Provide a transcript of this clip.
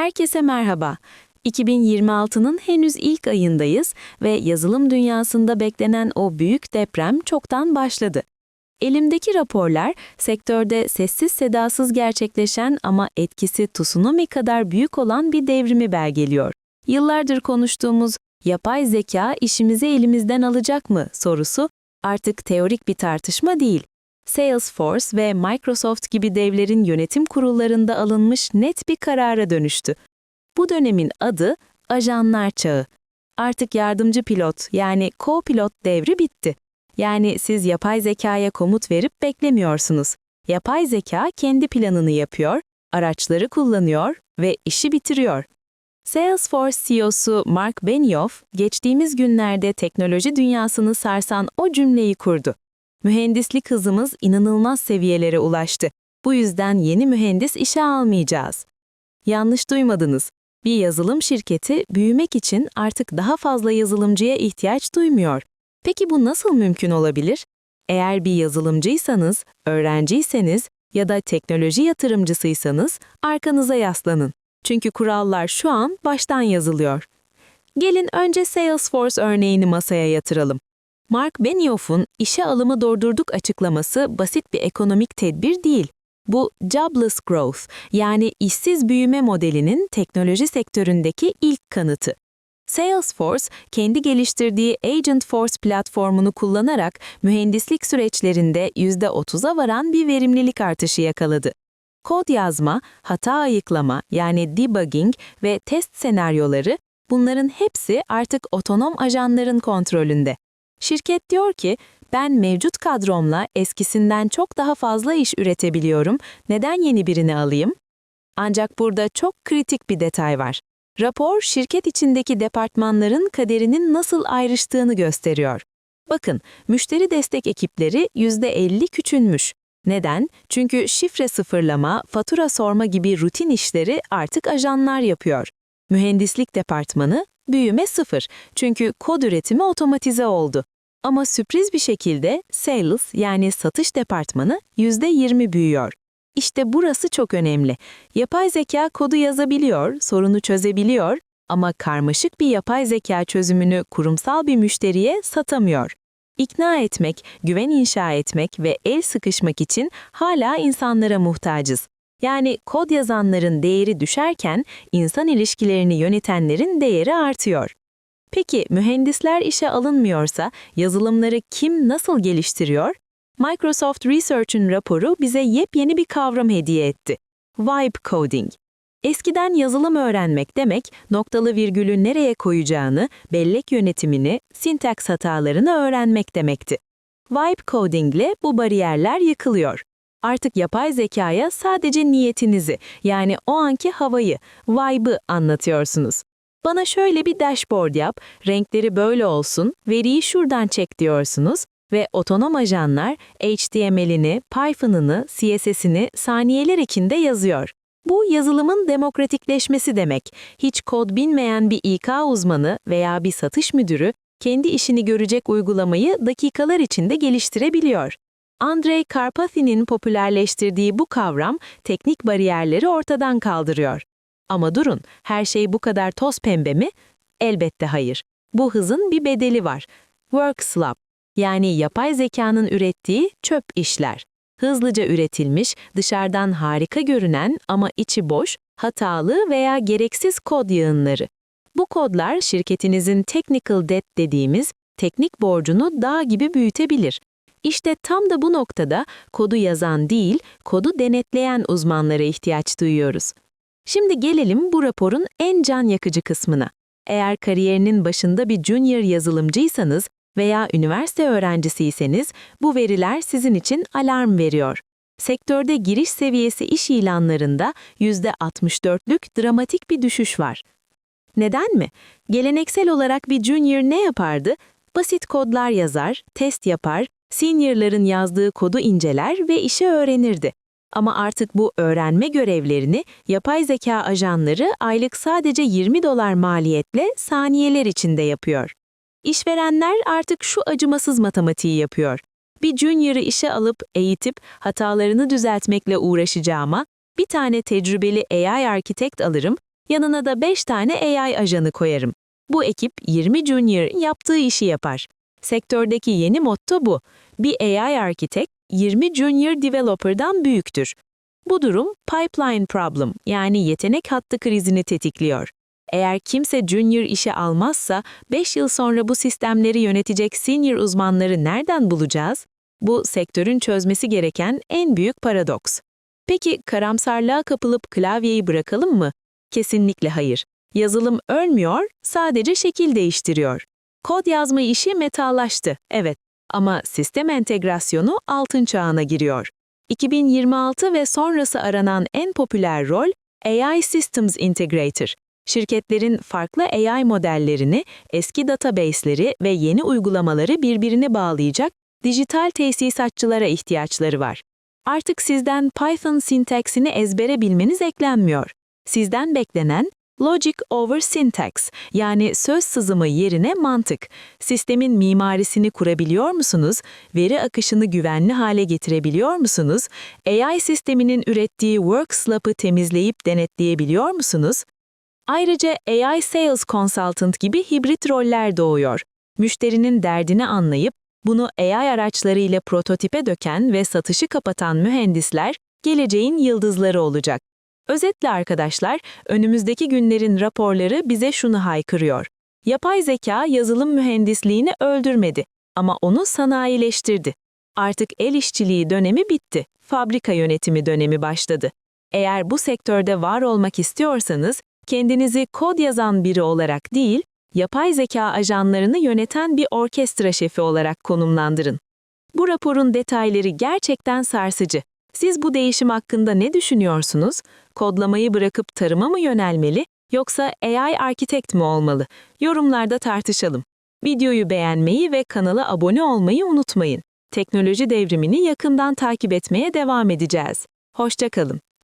Herkese merhaba. 2026'nın henüz ilk ayındayız ve yazılım dünyasında beklenen o büyük deprem çoktan başladı. Elimdeki raporlar sektörde sessiz sedasız gerçekleşen ama etkisi tsunami kadar büyük olan bir devrimi belgeliyor. Yıllardır konuştuğumuz yapay zeka işimizi elimizden alacak mı sorusu artık teorik bir tartışma değil. Salesforce ve Microsoft gibi devlerin yönetim kurullarında alınmış net bir karara dönüştü. Bu dönemin adı ajanlar çağı. Artık yardımcı pilot yani co-pilot devri bitti. Yani siz yapay zekaya komut verip beklemiyorsunuz. Yapay zeka kendi planını yapıyor, araçları kullanıyor ve işi bitiriyor. Salesforce CEO'su Mark Benioff, geçtiğimiz günlerde teknoloji dünyasını sarsan o cümleyi kurdu. Mühendislik hızımız inanılmaz seviyelere ulaştı. Bu yüzden yeni mühendis işe almayacağız. Yanlış duymadınız. Bir yazılım şirketi büyümek için artık daha fazla yazılımcıya ihtiyaç duymuyor. Peki bu nasıl mümkün olabilir? Eğer bir yazılımcıysanız, öğrenciyseniz ya da teknoloji yatırımcısıysanız arkanıza yaslanın. Çünkü kurallar şu an baştan yazılıyor. Gelin önce Salesforce örneğini masaya yatıralım. Mark Benioff'un işe alımı durdurduk açıklaması basit bir ekonomik tedbir değil. Bu jobless growth yani işsiz büyüme modelinin teknoloji sektöründeki ilk kanıtı. Salesforce, kendi geliştirdiği Agentforce platformunu kullanarak mühendislik süreçlerinde %30'a varan bir verimlilik artışı yakaladı. Kod yazma, hata ayıklama yani debugging ve test senaryoları bunların hepsi artık otonom ajanların kontrolünde. Şirket diyor ki, ben mevcut kadromla eskisinden çok daha fazla iş üretebiliyorum, neden yeni birini alayım? Ancak burada çok kritik bir detay var. Rapor, şirket içindeki departmanların kaderinin nasıl ayrıştığını gösteriyor. Bakın, müşteri destek ekipleri %50 küçülmüş. Neden? Çünkü şifre sıfırlama, fatura sorma gibi rutin işleri artık ajanlar yapıyor. Mühendislik departmanı büyüme sıfır çünkü kod üretimi otomatize oldu. Ama sürpriz bir şekilde sales yani satış departmanı %20 büyüyor. İşte burası çok önemli. Yapay zeka kodu yazabiliyor, sorunu çözebiliyor ama karmaşık bir yapay zeka çözümünü kurumsal bir müşteriye satamıyor. İkna etmek, güven inşa etmek ve el sıkışmak için hala insanlara muhtacız. Yani kod yazanların değeri düşerken insan ilişkilerini yönetenlerin değeri artıyor. Peki mühendisler işe alınmıyorsa yazılımları kim nasıl geliştiriyor? Microsoft Research'ın raporu bize yepyeni bir kavram hediye etti. Vibe coding. Eskiden yazılım öğrenmek demek, noktalı virgülü nereye koyacağını, bellek yönetimini, sintaks hatalarını öğrenmek demekti. Vibe coding ile bu bariyerler yıkılıyor. Artık yapay zekaya sadece niyetinizi, yani o anki havayı, vibe'ı anlatıyorsunuz. Bana şöyle bir dashboard yap, renkleri böyle olsun, veriyi şuradan çek diyorsunuz ve otonom ajanlar HTML'ini, Python'ını, CSS'ini saniyeler içinde yazıyor. Bu yazılımın demokratikleşmesi demek. Hiç kod bilmeyen bir İK uzmanı veya bir satış müdürü kendi işini görecek uygulamayı dakikalar içinde geliştirebiliyor. Andrei Karpathy'nin popülerleştirdiği bu kavram teknik bariyerleri ortadan kaldırıyor. Ama durun, her şey bu kadar toz pembe mi? Elbette hayır. Bu hızın bir bedeli var. Work slop, yani yapay zekanın ürettiği çöp işler. Hızlıca üretilmiş, dışarıdan harika görünen ama içi boş, hatalı veya gereksiz kod yığınları. Bu kodlar şirketinizin technical debt dediğimiz teknik borcunu dağ gibi büyütebilir. İşte tam da bu noktada kodu yazan değil, kodu denetleyen uzmanlara ihtiyaç duyuyoruz. Şimdi gelelim bu raporun en can yakıcı kısmına. Eğer kariyerinin başında bir junior yazılımcıysanız veya üniversite öğrencisiyseniz bu veriler sizin için alarm veriyor. Sektörde giriş seviyesi iş ilanlarında %64'lük dramatik bir düşüş var. Neden mi? Geleneksel olarak bir junior ne yapardı? Basit kodlar yazar, test yapar, seniorların yazdığı kodu inceler ve işi öğrenirdi. Ama artık bu öğrenme görevlerini yapay zeka ajanları aylık sadece 20 dolar maliyetle saniyeler içinde yapıyor. İşverenler artık şu acımasız matematiği yapıyor. Bir junior'ı işe alıp eğitip hatalarını düzeltmekle uğraşacağıma bir tane tecrübeli AI arkitekt alırım, Yanına da 5 tane AI ajanı koyarım. Bu ekip 20 junior yaptığı işi yapar. Sektördeki yeni motto bu. Bir AI architect 20 junior developer'dan büyüktür. Bu durum pipeline problem yani yetenek hattı krizini tetikliyor. Eğer kimse junior işe almazsa 5 yıl sonra bu sistemleri yönetecek senior uzmanları nereden bulacağız? Bu sektörün çözmesi gereken en büyük paradoks. Peki karamsarlığa kapılıp klavyeyi bırakalım mı? Kesinlikle hayır. Yazılım ölmüyor, sadece şekil değiştiriyor. Kod yazma işi metallaştı, evet. Ama sistem entegrasyonu altın çağına giriyor. 2026 ve sonrası aranan en popüler rol AI Systems Integrator. Şirketlerin farklı AI modellerini, eski database'leri ve yeni uygulamaları birbirine bağlayacak dijital tesisatçılara ihtiyaçları var. Artık sizden Python sintaksini ezbere bilmeniz eklenmiyor. Sizden beklenen Logic over Syntax yani söz sızımı yerine mantık. Sistemin mimarisini kurabiliyor musunuz? Veri akışını güvenli hale getirebiliyor musunuz? AI sisteminin ürettiği work temizleyip denetleyebiliyor musunuz? Ayrıca AI Sales Consultant gibi hibrit roller doğuyor. Müşterinin derdini anlayıp bunu AI araçlarıyla prototipe döken ve satışı kapatan mühendisler geleceğin yıldızları olacak. Özetle arkadaşlar, önümüzdeki günlerin raporları bize şunu haykırıyor. Yapay zeka yazılım mühendisliğini öldürmedi ama onu sanayileştirdi. Artık el işçiliği dönemi bitti, fabrika yönetimi dönemi başladı. Eğer bu sektörde var olmak istiyorsanız, kendinizi kod yazan biri olarak değil, yapay zeka ajanlarını yöneten bir orkestra şefi olarak konumlandırın. Bu raporun detayları gerçekten sarsıcı. Siz bu değişim hakkında ne düşünüyorsunuz? Kodlamayı bırakıp tarıma mı yönelmeli yoksa AI architect mi olmalı? Yorumlarda tartışalım. Videoyu beğenmeyi ve kanala abone olmayı unutmayın. Teknoloji devrimini yakından takip etmeye devam edeceğiz. Hoşça kalın.